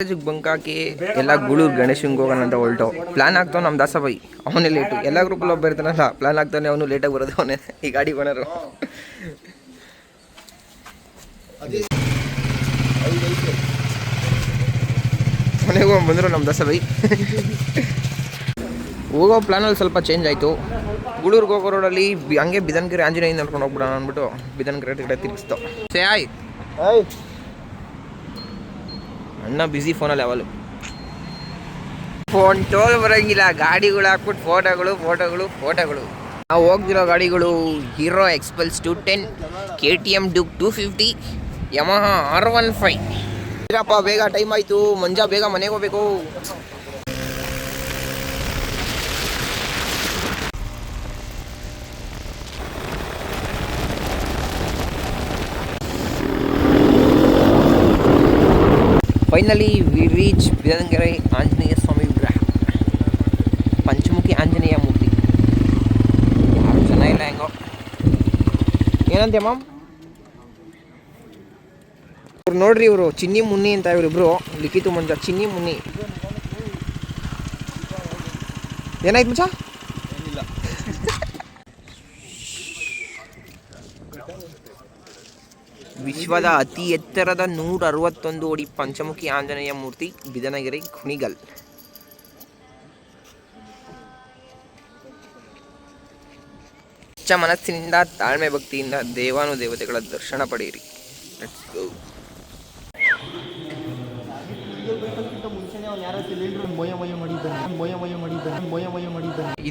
ಕಾಲೇಜಿಗೆ ಬಂಕ್ ಹಾಕಿ ಎಲ್ಲ ಗೂಳೂರು ಗಣೇಶಂಗೆ ಹೋಗೋಣ ಅಂತ ಹೊಲ್ಟೋ ಪ್ಲಾನ್ ಆಗ್ತಾವ ನಮ್ಮ ದಾಸಬೈ ಅವನೇ ಲೇಟು ಎಲ್ಲ ಗ್ರೂಪಲ್ಲಿ ಒಬ್ಬ ಇರ್ತಾನಲ್ಲ ಪ್ಲಾನ್ ಆಗ್ತಾನೆ ಅವನು ಲೇಟಾಗಿ ಬರೋದು ಅವನೇ. ಈ ಗಾಡಿ ಬಣ್ಣರು ಮನೆಗೆ ಹೋಗಿ ಬಂದರು ನಮ್ಮ ದಾಸಬೈ ಹೋಗೋ ಪ್ಲಾನಲ್ಲಿ ಸ್ವಲ್ಪ ಚೇಂಜ್ ಆಯಿತು. ಗೂಳೂರಿಗೆ ಹೋಗೋ ರೋಡಲ್ಲಿ ಬಿ- ಹಂಗೆ ಬಿದನ್ಗಿರಿ ಆಂಜನೇಯ ನಡ್ಕೊಂಡು ಹೋಗ್ಬಿಡೋಣ ಅಂದ್ಬಿಟ್ಟು ಬಿದನ್ಗಿರಿ ಕಡೆ ತಿರುಗಿಸ್ತು ಸೇ ಆಯ್ ಅಣ್ಣ ಬ್ಯುಸಿ ಫೋನಲ್ಲಿ ಅವಲು ಫೋನ್ ಟೋಲ್ ಬರೋಂಗಿಲ್ಲ. ಗಾಡಿಗಳು ಹಾಕ್ಬಿಟ್ಟು ಫೋಟೋಗಳು ಫೋಟೋಗಳು ಫೋಟೋಗಳು ನಾವು ಹೋಗ್ತಿರೋ ಗಾಡಿಗಳು Hero Xpulse two ten K T M Duke two fifty Yamaha R one five ಇರಪ್ಪ ಬೇಗ ಟೈಮ್ ಆಯಿತು. ಮಂಜಾ ಬೇಗ ಮನೆಗೆ ಹೋಗ್ಬೇಕು. Finally we reach Birangere Anjaneya Swami ವಿಗ್ರಹ ಪಂಚಮುಖಿ ಆಂಜನೇಯ ಮೂರ್ತಿ ಯಾರು ಚೆನ್ನಾಗಿಲ್ಲ ಹೆಂಗೋ ಏನಂತೆ ಇವ್ರು ನೋಡ್ರಿ ಇವರು, ಚಿನ್ನಿ ಮುನ್ನಿ ಅಂತ ಇವರಿಬ್ರು, ಲಿಖಿತು ಮಂಜ, ಚಿನ್ನಿ ಮುನ್ನಿ. ಏನಾಯ್ತು ಮಚ್ಚ? ವಿಶ್ವದ ಅತಿ ಎತ್ತರದ ನೂರ ಅರವತ್ತೊಂದು ಅಡಿ ಪಂಚಮುಖಿ ಆಂಜನೇಯ ಮೂರ್ತಿ, ಬಿದನಗಿರಿ ಕುಣಿಗಲ್. ಹೆಚ್ಚ ಮನಸ್ಸಿನಿಂದ, ತಾಳ್ಮೆ ಭಕ್ತಿಯಿಂದ ದೇವಾನು ದೇವತೆಗಳ ದರ್ಶನ ಪಡೆಯಿರಿ.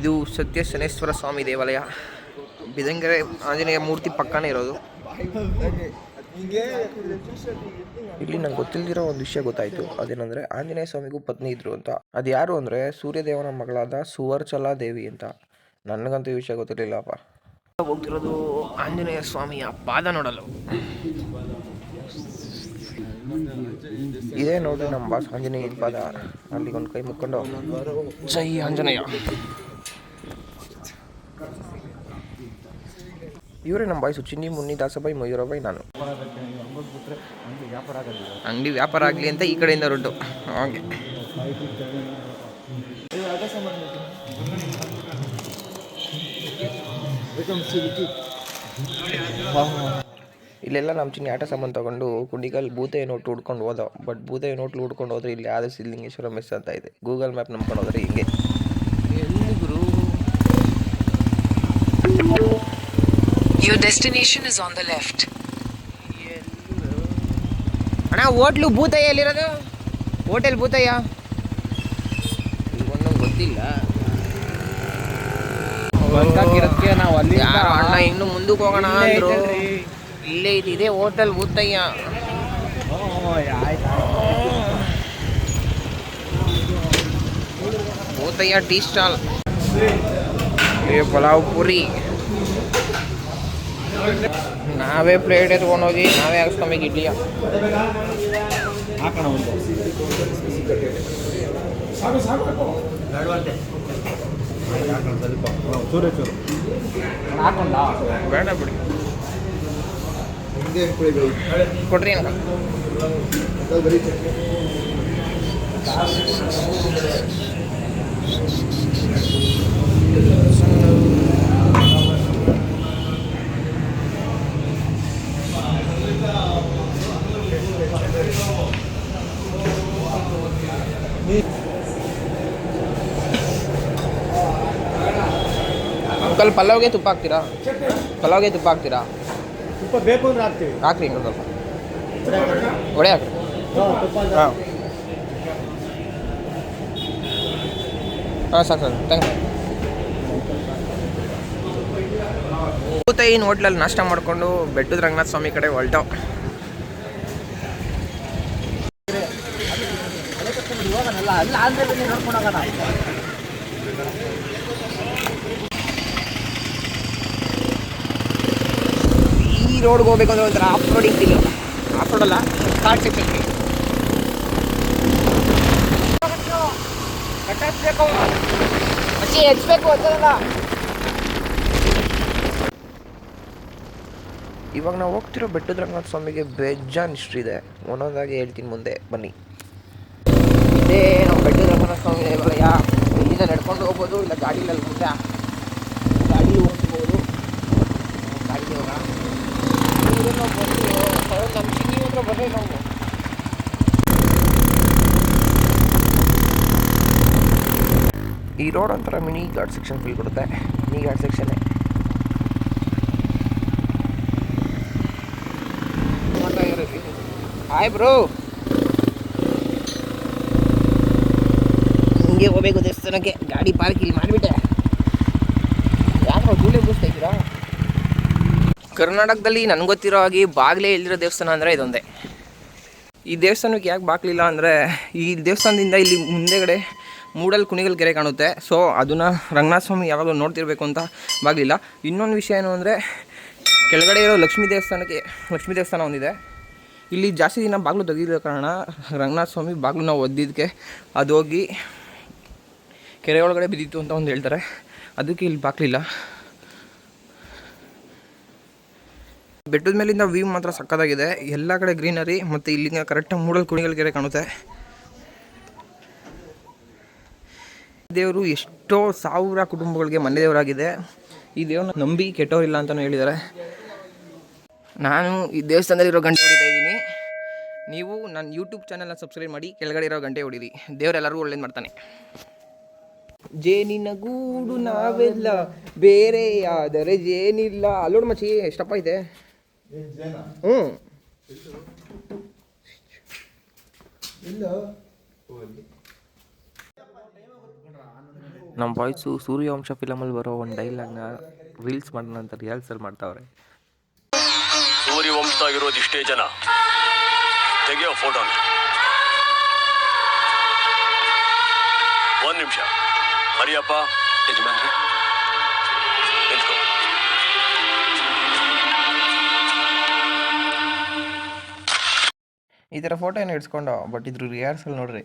ಇದು ಸತ್ಯ ಶನೇಶ್ವರ ಸ್ವಾಮಿ ದೇವಾಲಯ. ಬಿದಂಗೆರೆ ಆಂಜನೇಯ ಮೂರ್ತಿ ಪಕ್ಕನೇ ಇರೋದು. ಇಲ್ಲಿ ನಂಗೆ ಗೊತ್ತಿಲ್ದಿರೋ ಒಂದು ವಿಷಯ ಗೊತ್ತಾಯ್ತು. ಅದೇನಂದ್ರೆ ಆಂಜನೇಯ ಸ್ವಾಮಿಗೂ ಪತ್ನಿ ಇದ್ರು ಅಂತ. ಅದು ಯಾರು ಅಂದ್ರೆ ಸೂರ್ಯದೇವನ ಮಗಳಾದ ಸುವರ್ಚಲಾ ದೇವಿ ಅಂತ. ನನಗಂತೂ ಈ ವಿಷಯ ಗೊತ್ತಿರಲಿಲ್ಲಪ್ಪ. ಹೋಗ್ತಿರೋದು ಆಂಜನೇಯ ಸ್ವಾಮಿಯ ಪಾದ ನೋಡಲು. ಇದೇ ನೋಡಿ ನಮ್ಮ ಬಾಸ್ ಆಂಜನೇಯ ಪಾದ. ಅಲ್ಲಿಗೊಂದು ಕೈ ಮುಕ್ಕೊಂಡು. ಜೈ ಆಂಜನೇಯ. ಇವರೇ ನಮ್ಮ ಬಾಯ್ಸು, ಚಿನ್ನಿ, ಮುನ್ನಿ, ದಾಸಬಾಯಿ, ಮಯೂರಬಾಯಿ, ನಾನು. ಅಂಗಡಿ ವ್ಯಾಪಾರ ಆಗಲಿ ಅಂತ ಈ ಕಡೆಯಿಂದ ರುಡ್ಡು ಹಾಗೆ. ಇಲ್ಲೆಲ್ಲ ನಮ್ಮ ಚಿನ್ನಿ ಆಟ ಸಾಮಾನು ತಗೊಂಡು ಕುಂಡಿಗಲ್ ಬೂತೆ ನೋಟ್ ಹುಡ್ಕೊಂಡು ಹೋದ. ಬಟ್ ಬೂತೆ ನೋಟ್ಲು ಹುಡ್ಕೊಂಡು ಹೋದ್ರೆ ಇಲ್ಲಿ ಆದ್ರೆ ಸಿದ್ಲಿಂಗೇಶ್ವರ ಮೆಸ್ ಅಂತ ಇದೆ. ಗೂಗಲ್ ಮ್ಯಾಪ್ ನಂಬ್ಕೊಂಡು ಹೋದ್ರೆ ಹಿಂಗೆ ಎಲ್ಲಿ ಗುರು Your destination is on the left. ಅಣ್ಣ ಹೋಟ್ಲು ಭೂತಯ್ಯ ಎಲ್ಲಿರೋದು? ಹೋಟೆಲ್ ಭೂತಯ್ಯ? ಗೊತ್ತಿಲ್ಲ. ಬಂದಾಕಿರೋದಕ್ಕೆ ನಾವು ಅಲ್ಲಿ ಯಾರು ಅಣ್ಣ ಇನ್ನು ಮುಂದಕ್ಕೆ ಹೋಗೋಣ ಅಂದ್ರು? ಇಲ್ಲೇ ಇದೆ ಇದೇ hotel Bhootayya. Bhootayya tea stall. ಏ ಪಲಾವ್ ಪುರಿ. ನಾವೇ ಪ್ಲೇಟ್ ಎತ್ಕೊಂಡೋಗಿ ನಾವೇ ಹಾಕ್ಸ್ಕೊಬೇಕು ಇಡ್ಲಿಯ ಹಾಕೋಣ ಒಂದು ಸ್ವಲ್ಪ ಚೂರೇ ಚೂರು ಹಾಕೊಂಡ ಬೇಡ ಬಿಡಿ ಕೊಡ್ರಿ ಅಣ್ಣ ಅಂಕಲ್ ಪಲಾವ್ಗೆ ತುಪ್ಪ ಹಾಕ್ತೀರಾ? ಪಲಾವ್ಗೆ ತುಪ್ಪ ಹಾಕ್ತೀರಾ? ತುಪ್ಪ ಬೇಕು ಅಂದ್ರೆ ಹಾಕ್ತೀವಿ. ಹಾಕ್ರಿ ಹಿಂಗೆ ಸ್ವಲ್ಪ. ಒಡೆ ಹಾಕ್ರಿ. ಹಾಂ ಹಾಂ. ಸಾಕು ಸರ್ ಕೂತ ಇನ್ನು ಹೋಟ್ಲಲ್ಲಿ ನಾಷ್ಟ ಮಾಡಿಕೊಂಡು ಬೆಟ್ಟದ ರಂಗನಾಥ ಸ್ವಾಮಿ ಕಡೆ ಹೊಲ್ಟೋ ಆದ್ಮೇಲೆ ನೋಡ್ಕೊಂಡು ಹೋಗೋಣ. ಈ ರೋಡ್ಗೆ ಹೋಗ್ಬೇಕು ಅಂದ್ರೆ ಒಂಥರ off road feel off road ಅಲ್ಲ ಕಾರ್ಡ್ ಸೆಕ್ಷನ್ ಅಂತದಲ್ಲ ಇವಾಗ ನಾವು ಹೋಗ್ತಿರೋ ಬೆಟ್ಟದ ರಂಗನಾಥ ಸ್ವಾಮಿಗೆ ಬೇಜಾನ್ ಇಷ್ಟ ಇದೆ. ಒಂದೊಂದಾಗಿ ಹೇಳ್ತೀನಿ ಮುಂದೆ ಬನ್ನಿ. ಇದೇ ನಾವು ರಂಗನ ಸ್ವಾಮಿ ದೇವಾಲಯ ಇಲ್ಲಿಂದ ನಡ್ಕೊಂಡು ಹೋಗ್ಬೋದು, ಇಲ್ಲ ಗಾಡಿನಲ್ಲಿ ಮುಂದೆ ಗಾಡಿ ಹೋಗ್ಬೋದು ಗಾಡಿ ಹೋಗೋಣ ನಮ್ಮ ಸಿಂಗಿ ಹತ್ರ ಬರಲಿ ನಾವು ಈ ರೋಡ್ ಒಂಥರ ಮಿನಿ ಗಾರ್ಡ್ ಸೆಕ್ಷನ್ ಫೀಲ್ ಕೊಡುತ್ತೆ. ಮಿನಿ ಗಾರ್ಡ್ ಸೆಕ್ಷನ್ನೇ ಹಾಯ್ ಬ್ರೋ. ಹಿಂಗೆ ಹೋಗ್ಬೇಕು ದೇವಸ್ಥಾನಕ್ಕೆ. ಗಾಡಿ ಪಾರ್ಕ್ ಇಲ್ಲಿ ಮಾಡಿಬಿಟ್ಟೆ. ಯಾಕೆ ಧೂಳೆ ಬೂಸ್ತಾ ಇದ್ದೀರಾ? ಕರ್ನಾಟಕದಲ್ಲಿ ನನಗೆ ಗೊತ್ತಿರೋ ಹಾಗೆ ಬಾಗಿಲೇ ಇಲ್ದಿರೋ ದೇವಸ್ಥಾನ ಅಂದರೆ ಇದೊಂದೇ. ಈ ದೇವಸ್ಥಾನಕ್ಕೆ ಯಾಕೆ ಬಾಗಿಲಿಲ್ಲ ಅಂದರೆ, ಈ ದೇವಸ್ಥಾನದಿಂದ ಇಲ್ಲಿ ಮುಂದೆಗಡೆ ಮೂಡಲ್ ಕುಣಿಗಲ್ ಕೆರೆ ಕಾಣುತ್ತೆ. ಸೊ ಅದನ್ನು ರಂಗನಾಥ ಸ್ವಾಮಿ ಯಾವಾಗಲೂ ನೋಡ್ತಿರ್ಬೇಕು ಅಂತ ಬಾಗಿಲಿಲ್ಲ. ಇನ್ನೊಂದು ವಿಷಯ ಏನು ಅಂದರೆ, ಕೆಳಗಡೆ ಇರೋ ಲಕ್ಷ್ಮೀ ದೇವಸ್ಥಾನಕ್ಕೆ, ಲಕ್ಷ್ಮೀ ದೇವಸ್ಥಾನ ಒಂದಿದೆ. ಇಲ್ಲಿ ಜಾಸ್ತಿ ದಿನ ಬಾಗಿಲು ತೆಗೆದಿರೋ ಕಾರಣ ರಂಗನಾಥ ಸ್ವಾಮಿ ನಾವು ಒದ್ದಿದ್ದಕ್ಕೆ ಅದು ಹೋಗಿ ಕೆರೆ ಒಳಗಡೆ ಬಿದ್ದಿತ್ತು ಅಂತ ಒಂದು ಹೇಳ್ತಾರೆ. ಅದಕ್ಕೆ ಇಲ್ಲಿ ಬಾಕ್ಲಿಲ್ಲ. ಬೆಟ್ಟದ ಮೇಲಿಂದ ವ್ಯೂ ಮಾತ್ರ ಸಕ್ಕತ್ತಾಗಿದೆ. ಎಲ್ಲ ಕಡೆ ಗ್ರೀನರಿ ಮತ್ತು ಇಲ್ಲಿಂದ ಕರೆಕ್ಟಾಗಿ ಮೂಡಲ್ ಕುಣಿಗಳ ಕೆರೆ ಕಾಣುತ್ತೆ. ದೇವರು ಎಷ್ಟೋ ಸಾವಿರ ಕುಟುಂಬಗಳಿಗೆ ಮನೆ ದೇವರಾಗಿದೆ. ಈ ದೇವ್ರನ್ನ ನಂಬಿ ಕೆಟ್ಟವರಿಲ್ಲ ಅಂತಲೂ ಹೇಳಿದ್ದಾರೆ. ನಾನು ಈ ದೇವಸ್ಥಾನದಲ್ಲಿರೋ ಗಂಟೆ ಹೊಡಿತಾ ಇದ್ದೀನಿ. ನೀವು ನನ್ನ ಯೂಟ್ಯೂಬ್ ಚಾನಲ್ನ ಸಬ್ಸ್ಕ್ರೈಬ್ ಮಾಡಿ, ಕೆಳಗಡೆ ಇರೋ ಗಂಟೆ ಹೊಡೀರಿ. ದೇವರೆಲ್ಲರಿಗೂ ಒಳ್ಳೇದು ಮಾಡ್ತಾನೆ. ಜೇನಿನ ಗೂಡು ನಾವೆಲ್ಲ ಬೇರೆ ಆದರೆ ಜೇನಿಲ್ಲ. ಅಲ್ಲೋಡ್ ಮಚ್ಚಿ ಎಷ್ಟಪ್ಪ ಇದೆ? ಹ್ಞೂ ನಮ್ಮ ವಾಯ್ಸು ಸೂರ್ಯವಂಶ ಫಿಲಮಲ್ಲಿ ಬರೋ ಒಂದು ಡೈಲಾಗ್ನ ರೀಲ್ಸ್ ಮಾಡೋಣ ಅಂತ ರಿಹರ್ಸಲ್ ಮಾಡ್ತಾವ್ರೆ. ಸೂರ್ಯವಂಶದಾಗಿರೋದು ಇಷ್ಟೇ ಜನ. ತೆಗೆಯೋ ಫೋಟೋ ಒಂದು ನಿಮಿಷ. ಹರಿಯಪ್ಪ ಯಜಮಾನ್ರಿ. ನಿಂತ್ಕೋ. ಈ ಥರ ಫೋಟೋ ಏನು ಇಡ್ಸ್ಕೊಂಡು ಬಟ್ ಇದ್ರ ರಿಹರ್ಸಲ್ ನೋಡ್ರಿ.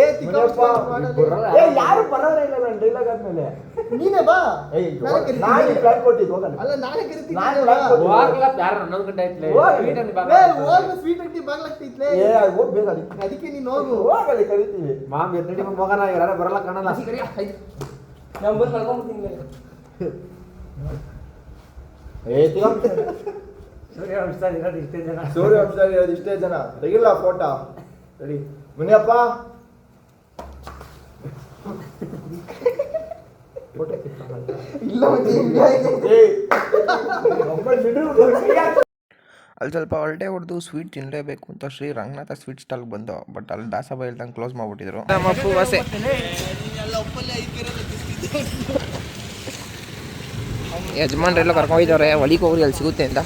ಏ ತಿಕ್ಕಪ್ಪ. ಏ ಯಾರು ಬರೋರೇ ಇಲ್ಲ ನನ್ನ ಡೈಲಾಗ್ ಆದ್ಮೇಲೆ. ನೀನೇ ಬಾ. ನಾನು ಪ್ಲಾನ್ ಕೊಟ್ಟಿದ್ದು ಹೋಗಲ್ಲ. ಅಲ್ಲ ನಾನೇ ಕರಿತೀನಿ ಸ್ವೀಟ್ ಅಂಗಡಿ ಬಾಗ್ಲಾಗ್ತೈತ್ಲೆ ಏ ಅದು ಹೋಗ್ ಬೇಗ ಅದಕ್ಕೆ ಅದಕ್ಕೆ ನೀನು ಹೋಗು. ಹೋಗಲಿ ಕರಿತೀವಿ. ಮಾಮ್ ಮಗನ ಯಾರು ಬರಲ್ಲ ಕಾಣಲ್ಲ. ಏ ತಿಕ್ಕಪ್ಪ ಸೂರ್ಯವಂಶದಲ್ಲಿ ಇರೋದು ಇಷ್ಟೇ ಜನ. ತೆಗಿಲ್ಲ ಫೋಟೋ ರೆಡಿ ಮುನಿಯಪ್ಪ. ಅಲ್ಲಿ ಸ್ವಲ್ಪ ಹೊರಟೆ ಹೊಡೆದು ಸ್ವೀಟ್ ತಿನ್ನಲೇಬೇಕು ಅಂತ ಶ್ರೀ ರಂಗನಾಥ ಸ್ವೀಟ್ ಸ್ಟಾಲ್ಗೆ ಬಂದು ಬಟ್ ಅಲ್ಲಿ ದಾಸಬಾಯಿ ಹೇಳ್ದಂಗೆ ಕ್ಲೋಸ್ ಮಾಡಿಬಿಟ್ಟಿದ್ರು. ನಮ್ಮ ಅಪ್ಪು ವಾಸೆ ಯಜಮಾನ್ರೆಲ್ಲ ಕರ್ಕೊಂಡಿದ್ದಾರೆ ಒಲಿಗೆ ಹೋಗ್ರಿ, ಅಲ್ಲಿ ಸಿಗುತ್ತೆ ಅಂತ.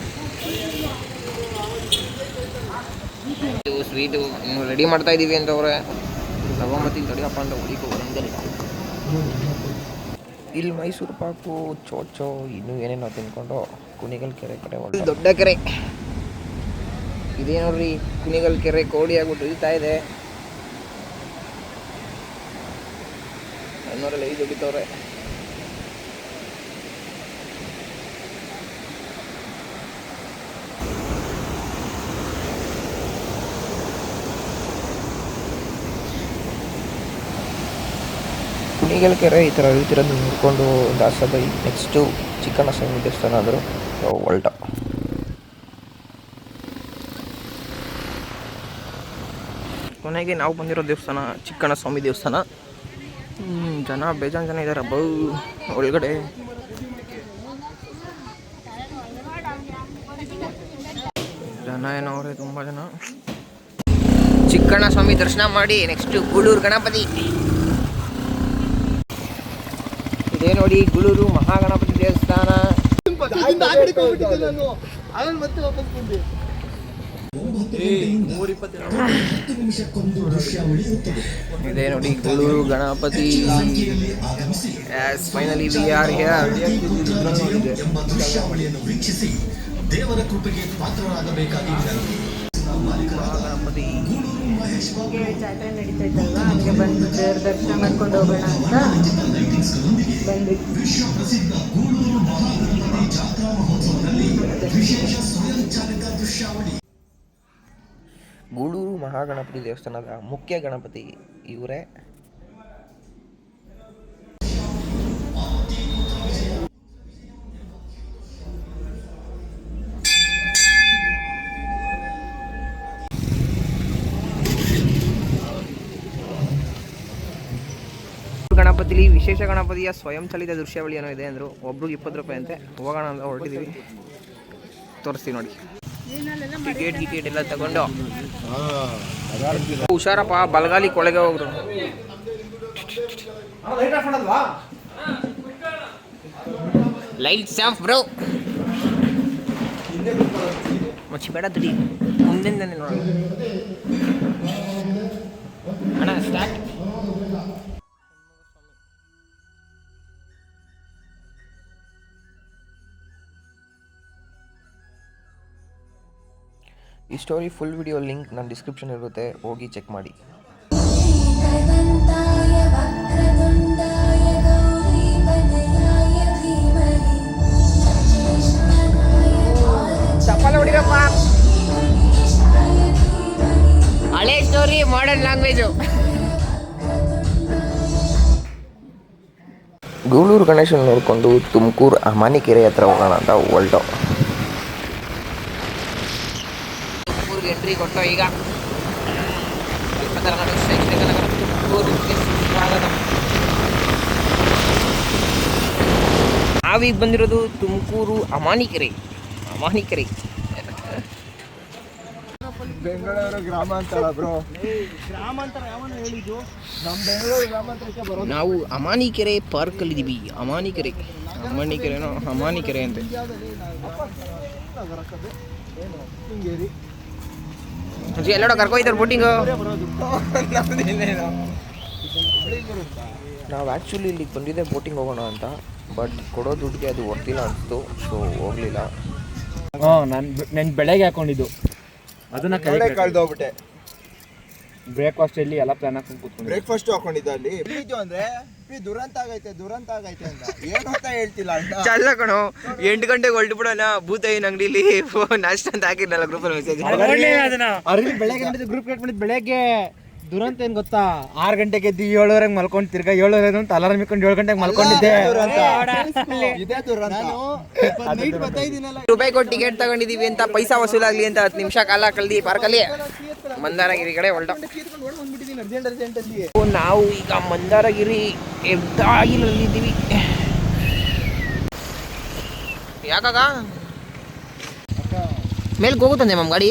ಸ್ವೀಟು ಇನ್ನು ರೆಡಿ ಮಾಡ್ತಾ ಇದ್ದೀವಿ ಅಂತ ಅವ್ರೆ ತಗೊಂಬತ್ತೀನಿ ತಡಿಯಪ್ಪ ಅಂತ ಒಲಿಗೆ ಹೋಗೋದಂಗೆ ಇಲ್ಲಿ ಮೈಸೂರು ಪಾಕು ಚೋಚೋ ಇನ್ನೂ ಏನೇನೋ ತಿನ್ಕೊಂಡು ಕುಣಿಗಲ್ ಕೆರೆ ಕಡೆ ಹೊರಟು ದೊಡ್ಡ ಕೆರೆ. ಇದೇ ನೋಡ್ರಿ ಕುಣಿಗಲ್ ಕೆರೆ ಕೋಡಿ ಆಗ್ಬಿಟ್ಟು ಇಳ್ತಾ ಇದೆ. ಅನ್ನೋರೆಲ್ಲ ಐದು ಹೊಡಿತವ್ರೆ ಕುಣಿಗಲ್ ಕೆರೆ ಈ ಥರ ಇಳ್ತಿರೋದು ಆಸೆ ಬೈ ನೆಕ್ಸ್ಟು ಚಿಕ್ಕಣ್ಣ ಸ್ವಾಮಿ ದೇವಸ್ಥಾನ ಆದರೂ ಹೊಲ್ಟ ಕೊನೆಗೆ ನಾವು ಬಂದಿರೋ ದೇವಸ್ಥಾನ ಚಿಕ್ಕಣ್ಣ ಸ್ವಾಮಿ ದೇವಸ್ಥಾನ ಜನ, ಬೇಜಾನ್ ಜನ ಇದ್ದಾರೆ ಬೌ, ಒಳಗಡೆ. ಜನ ಏನೋ ಅವರೇ, ತುಂಬ ಜನ. ಚಿಕ್ಕಣ್ಣ ಸ್ವಾಮಿ ದರ್ಶನ ಮಾಡಿ ನೆಕ್ಸ್ಟ್ ಗೂಳೂರು ಗಣಪತಿ. ಇದೇ ನೋಡಿ ಗುಳೂರು ಮಹಾಗಣಪತಿ ದೇವಸ್ಥಾನ. ಇದೇ ನೋಡಿ Guluru Ganapati. Finally we are here Ganapati ಹೀಗೆ ಬಂದು ಹೋಗೋಣ ಗೂಳೂರು ಮಹಾಗಣಪತಿ ದೇವಸ್ಥಾನದ ಮುಖ್ಯ ಗಣಪತಿ ಇವರೇ. ಗಣಪತಿಲಿ, ವಿಶೇಷ ಗಣಪತಿಯ ಸ್ವಯಂ ಚಾಲಿತ ದೃಶ್ಯಾವಳಿ ಏನೋ ಇದೆ ಅಂದರು. ಒಬ್ರಿಗೆ ಇಪ್ಪತ್ತು ರೂಪಾಯಿ ಅಂತೆ. ಹೋಗೋಣ ಅಂತ ಹೊರಟಿದ್ದೀವಿ ತೋರಿಸ್ತೀವಿ ನೋಡಿ. ಟಿಕೆಟ್ ಗಿಕೆಟ್ ಎಲ್ಲ ತಗೊಂಡು. ಹುಷಾರಪ್ಪ, ಬಲಗಾಲಿ ಕೊಳೆಗೆ ಹೋಗ್ರು. ಲೈಟ್ಸ್ ಆಫ್ ಬ್ರೋ ಮಚ್ಚಿ ಬೇಡ ತಡಿ ನೋಡೋಣ. ಅಣ್ಣ ಸ್ಟಾರ್ಟ್ ಈ ಸ್ಟೋರಿ ಫುಲ್ ವಿಡಿಯೋ ಲಿಂಕ್ ನನ್ನ ಡಿಸ್ಕ್ರಿಪ್ಷನ್ ಇರುತ್ತೆ ಹೋಗಿ ಚೆಕ್ ಮಾಡಿ. ಹಳೆ ಸ್ಟೋರಿ ಮಾಡರ್ನ್ ಲ್ಯಾಂಗ್ವೇಜು ಗೂಳೂರು ಗಣೇಶನ ನೋಡಿಕೊಂಡು ತುಮಕೂರು ಅಮಾನಿಕೆರೆ ಹತ್ರ ಹೋಗೋಣ ಅಂತ ಹೊಲ್ಟೋ. ಎಂಟ್ರಿ ಕೊಟ್ಟು ಈಗ ಇಪ್ಪತ್ತರ ಶೈಕ್ಷಣಿಕ ನಗರ ಟೂರಿಗೆ ಸ್ವಾಗತ ನಾವೀಗ ಬಂದಿರೋದು ತುಮಕೂರು ಅಮಾನಿಕೆರೆ ಅಮಾನಿಕೆರೆ ಬೆಂಗಳೂರು ಗ್ರಾಮಾಂತರ ಬ್ರೋ ಗ್ರಾಮಾಂತರ ಯಾವನ ಹೇಳಿದ್ದು ನಮ್ಮ ಬೆಂಗಳೂರು ಗ್ರಾಮಾಂತರಕ್ಕೆ ಬರೋದು ನಾವು ಅಮಾನಿಕೆರೆ ಪಾರ್ಕಲ್ಲಿ ಇದ್ದೀವಿ ಅಮಾನಿಕೆರೆ ಅಮಾನಿಕೆರೆನೋ ಅಮಾನಿಕೆರೆ ಅಂತೆ ಬರಕದೆ ಏನು ಹಿಂಗೇರಿ ಎಲ್ಲೋಡ ಕರ್ಕೊಯ್ತಾರೆ ಬೋಟಿಂಗ್. ನಾವು ಆ್ಯಕ್ಚುಲಿ ಇಲ್ಲಿಗೆ ಬಂದಿದ್ದೆ ಬೋಟಿಂಗ್ ಹೋಗೋಣ ಅಂತ ಬಟ್ ಕೊಡೋ ದುಡ್ಡಿಗೆ ಅದು ವರ್ತಿಲ್ಲ ಅನಿಸ್ತು ಸೊ ಹೋಗಲಿಲ್ಲ. ಹಾಂ ನಾನು ನಾನು ಬೆಳಗ್ಗೆ ಹಾಕೊಂಡಿದ್ದು. ಅದನ್ನ ಕಳೆದು ಕಳ್ದೋಗ್ಬಿಟ್ಟೆ. ಬ್ರೇಕ್ಫಾಸ್ಟ್ ಅಲ್ಲಿ ಎಲ್ಲ ಪ್ಲಾನ್ ಹಾಕೊಂಡು ಕೂತ್ಕೊಂಡು ಬ್ರೇಕ್ಫಾಸ್ಟ್ ಹಾಕೊಂಡಿದ್ದ ಅಲ್ಲಿ. ಇದು ಅಂದ್ರೆ ಈ ದುರಂತ ಆಗೈತೆ ದುರಂತ ಆಗೈತೆ ಅಂತ. ಏನು ಅಂತ ಹೇಳ್ತಿಲ್ಲ ಅಂತ. ಚಲ್ಲ ಕಣೋ ಎಂಟು ಗಂಟೆಗೆ ಹೊಲ್ಟು ಬಿಡೋಣ ಭೂತಾಯಿನ ಅಂಗಡಿಲಿ ಫೋನ್ ಅಂತ ಹಾಕಿದ್ನಲ್ಲ ಗ್ರೂಪಲ್ಲಿ ಮೆಸೇಜ್ ಅವ್ರಿಗೆ ಬೆಳಗ್ಗೆ ಗ್ರೂಪ್ ಕ್ರಿಯೇಟ್ ಮಾಡಿದ್ ಬೆಳಗ್ಗೆ. ದುರಂತ ಏನ್ ಗೊತ್ತಾ? ಆರ್ ಗಂಟೆಗೆ ಎದ್ದು ಏಳುವರೆಗೆ ಮಲ್ಕೊಂಡ್ ತಿರ್ಗಾ ಏಳುವರೆ ಅಂತ ಅಲಾರಾಮ್ ಇಕ್ಕೊಂಡು ಏಳು ಗಂಟೆಗೆ ಮಲ್ಕೊಂಡಿದ್ದೆ. ರೂಪಾಯಿ ಕೊಟ್ಟು ಟಿಕೆಟ್ ತಗೊಂಡಿದೀವಿ ಅಂತ ಪೈಸಾ ವಸೂಲಾಗ್ಲಿ ಅಂತ ಹತ್ತು ನಿಮಿಷ ಕಾಲ ಕಳ್ದಿ ಪಾರ್ಕಲ್ಲಿ ಮಂದಾರಗಿರಿ ಕಡೆ ಹೊಲ್ಟ ನಾವು ಈಗ ಮಂದಾರಗಿರಿ ಹೆಬ್ದಾಗಿಲಲ್ಲಿ ಇದ್ದೀವಿ ಯಾಕಾಗ ಮೇಲ್ಗೆ ಹೋಗುತ್ತಂದೆ ಮಮ್ಮ ಗಾಡಿ?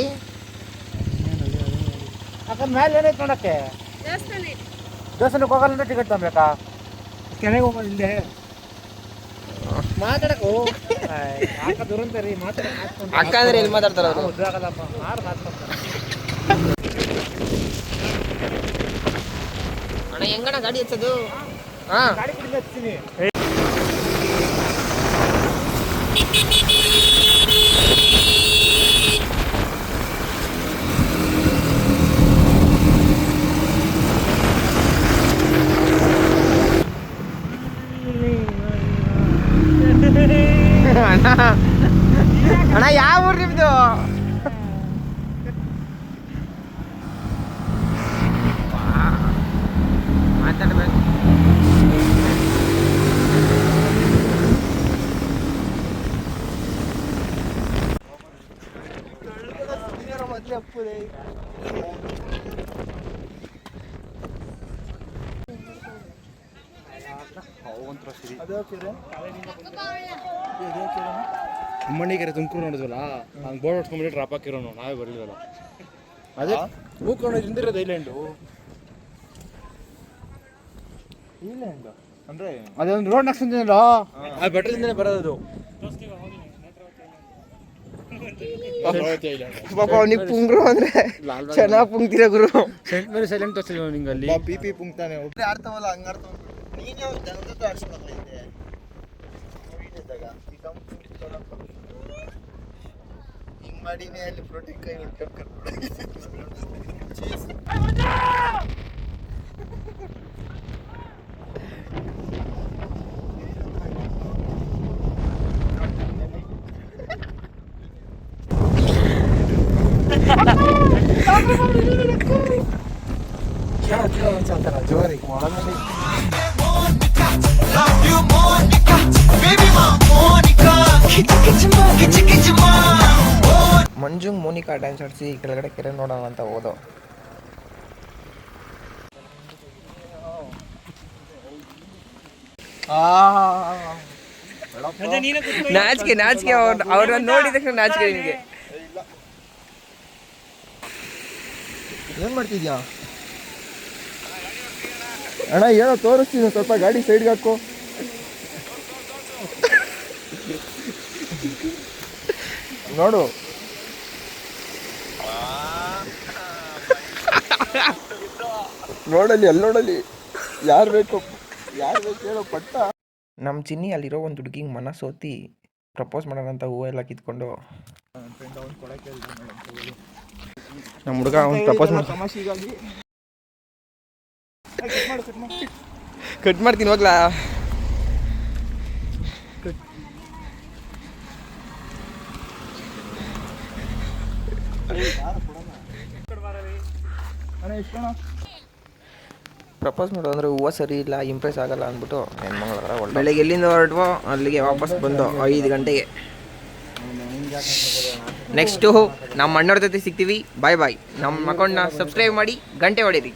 ಯಾಕಂದ್ರೆ ಮೇಲೆ ಏನೈತೆ ನೋಡಕ್ಕೆ? ದೇವಸ್ಥಾನಕ್ಕೆ ಹೋಗಲ್ಲ ಅಂದ್ರೆ ಟಿಕೆಟ್ ತಗೊಬೇಕಾ? ಕೆಳಗೆ ಹೋಗೋದು ಹಿಂದೆ ಮಾತಾಡಕು. ಯಾಕ ದುರಂತ ರೀ? ಮಾತಾಡಕ್ಕೆ ಅಕ್ಕ ಅಂದ್ರೆ ಎಲ್ಲಿ ಮಾತಾಡ್ತಾರ ಅವರು? ಆಗಲ್ಲಪ್ಪ. ಮಾರು ಮಾತಾಡ್ತಾರೆ? ಅಣ್ಣ ಹೆಂಗಣ್ಣ ಗಾಡಿ ಹಚ್ಚೋದು? ಹಾ. ಗಾಡಿ ಕುಡಿದು ಹಚ್ತೀನಿ ಮೊದಲೇ ಅಪ್ಪುದೇ ತುಮಕೂರು ನೋಡಿದ್ವಲ್ಲ ಹಂಗೆ ಬೋರ್ಡ್ ಹೊಡ್ಸ್ಕೊಂಡ್ಬಿಟ್ಟು ಡ್ರಾಪ್ ಹಾಕಿರೋನು ನಾವೇ ಬರಲಿಲ್ಲ ಅದೇ ಹೂಕೊಂಡು ಹಿಂದಿರೋದು ಐಲ್ಯಾಂಡು ಇಲ್ಲ ಅಂದರೆ ಅಂದ್ರೆ ಅದೊಂದು ರೋಡ್ ನಾಕ್ಸಿದ್ನಲ್ಲ ಆ ಬೆಟ್ರದಿಂದಲೇ ಬರೋದು ಪಾಪ ಅವ್ನಿಗೆ ಪುಂಗ್ರು ಅಂದ್ರೆ ಚೆನ್ನಾಗಿ ಪುಂಗ್ತೀರ ಗುರು ಸೆಂಟ್ ಮೇಲೆ ಸೈಲೆಂಟ್ ತೋರಿಸಿಲ್ಲ ನಿಂಗೆ ಅಲ್ಲಿ ಪಿ ಪಿ ಪುಂಗ್ತಾನೆ ಒಬ್ರೆ ಆಡ್ತಾವಲ್ಲ ಹಂಗೆ ಆಡ್ತಾವ ನೀನು ಅವ್ನು ಜನದ ಆಡ್ಸೋದೈತೆ ಹಿಂಗ್ ಮಾಡಿನೇ ಅಲ್ಲಿ ಪ್ರೋಟೀನ್ ಕೈ ಹೊಡ್ಕೊಂಡು ಕರ್ಕೊಂಡು ಮಂಜುಂಗ್, ಮೋನಿಕಾ ಡ್ಯಾನ್ಸ್ ಆಡಿಸಿ ಕೆಳಗಡೆ ಕೆರೆ ನೋಡೋಣ ಅಂತ ಹೋದೋ. ನಾಚಿಕೆ ನಾಚಿಕೆ ಅವ್ರನ್ನ ನೋಡಿದ ನಾಚಿಕೆ ನಿಮಗೆ. ಏನ್ ಮಾಡ್ತಿದ್ಯಾ? ಅಣ್ಣ ಏನೋ ತೋರಿಸ್ತೀನಿ ಸ್ವಲ್ಪ ಗಾಡಿ ಸೈಡ್ಗೆ ಹಾಕು. ನೋಡು. ನೋಡಲಿ ಅಲ್ಲಿ ನೋಡಲಿ ಯಾರು ಬೇಕು? ಯಾರು ಬೇಕು ಹೇಳೋ ಪಟ್ಟ. ನಮ್ಮ ಚಿನ್ನಿ ಅಲ್ಲಿರೋ ಒಂದು ಹುಡುಗಿಗೆ ಸೋತಿ ಪ್ರಪೋಸ್ ಮಾಡೋಣ ಅಂತ ಹೂವೆಲ್ಲ ಕಿತ್ಕೊಂಡು. ನಮ್ಮ ಹುಡುಗ ಅವ್ನು ಪ್ರಪೋಸ್ ಮಾಡಿ ತಮಾಷೆಗಾಗಿ ಕಟ್ ಮಾಡ್ತೀನಿ ಹೋಗ್ಲಾ. ಪ್ರಪೋಸ್ ಮಾಡು ಅಂದ್ರೆ ಹೂವು ಸರಿ ಇಲ್ಲ ಇಂಪ್ರೆಸ್ ಆಗಲ್ಲ ಅಂದ್ಬಿಟ್ಟು ಹೆಣ್ಮಗಳ ಬೆಳಗ್ಗೆ ಎಲ್ಲಿಂದ ಹೊರಟ್ವೋ ಅಲ್ಲಿಗೆ ವಾಪಸ್ ಬಂದು ಐದು ಗಂಟೆಗೆ. ನೆಕ್ಸ್ಟು ನಮ್ಮ ಅಣ್ಣವ್ರ ಜೊತೆ ಸಿಗ್ತೀವಿ. ಬಾಯ್ ಬಾಯ್ ನಮ್ಮ ಅಕೌಂಟ್ನ ಸಬ್ಸ್ಕ್ರೈಬ್ ಮಾಡಿ ಗಂಟೆ ಹೊಡೀರಿ